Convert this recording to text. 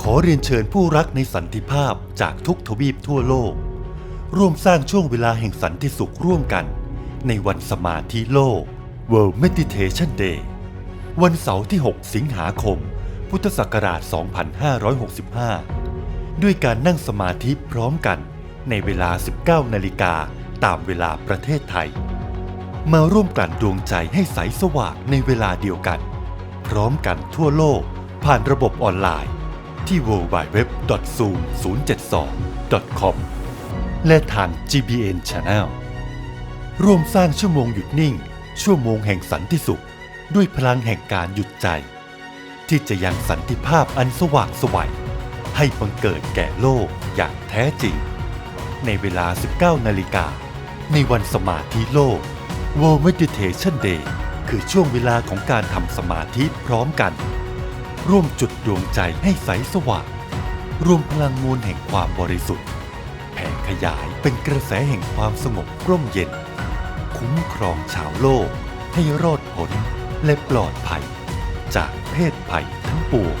ขอเรียนเชิญผู้รักในสันติภาพจากทุกทวีปทั่วโลก ร่วมสร้างช่วงเวลาแห่งสันติสุขร่วมกัน ในวันสมาธิโลก World Meditation Day วันเสาร์ที่ 6 สิงหาคม พุทธศักราช 2565 ด้วยการนั่งสมาธิพร้อมกันในเวลา 19 นาฬิกาตามเวลาประเทศไทย มาร่วมกันดวงใจให้ใสสว่างในเวลาเดียวกัน พร้อมกันทั่วโลกผ่านระบบออนไลน์ ที่ www.zoom072.com และทาง GBN Channel ร่วมสร้างชั่วโมงหยุดนิ่ง ชั่วโมงแห่งสันติสุข ด้วยพลังแห่งการหยุดใจ ที่จะยังสันติภาพอันสว่างไสวัยให้บังเกิดแก่โลกอย่างแท้จริง ในเวลา 19 นาฬิกา ในวันสมาธิโลก World Meditation Day คือช่วงเวลาของการทำสมาธิพร้อมกัน ร่วมจุดดวงใจให้ใสสว่างรวมพลังมวลแห่งความบริสุทธิ์แผ่ขยายเป็นกระแสแห่งความสงบร่มเย็น คุ้มครองชาวโลกให้รอดพ้นและปลอดภัย จากเพศภัยทั้งปวง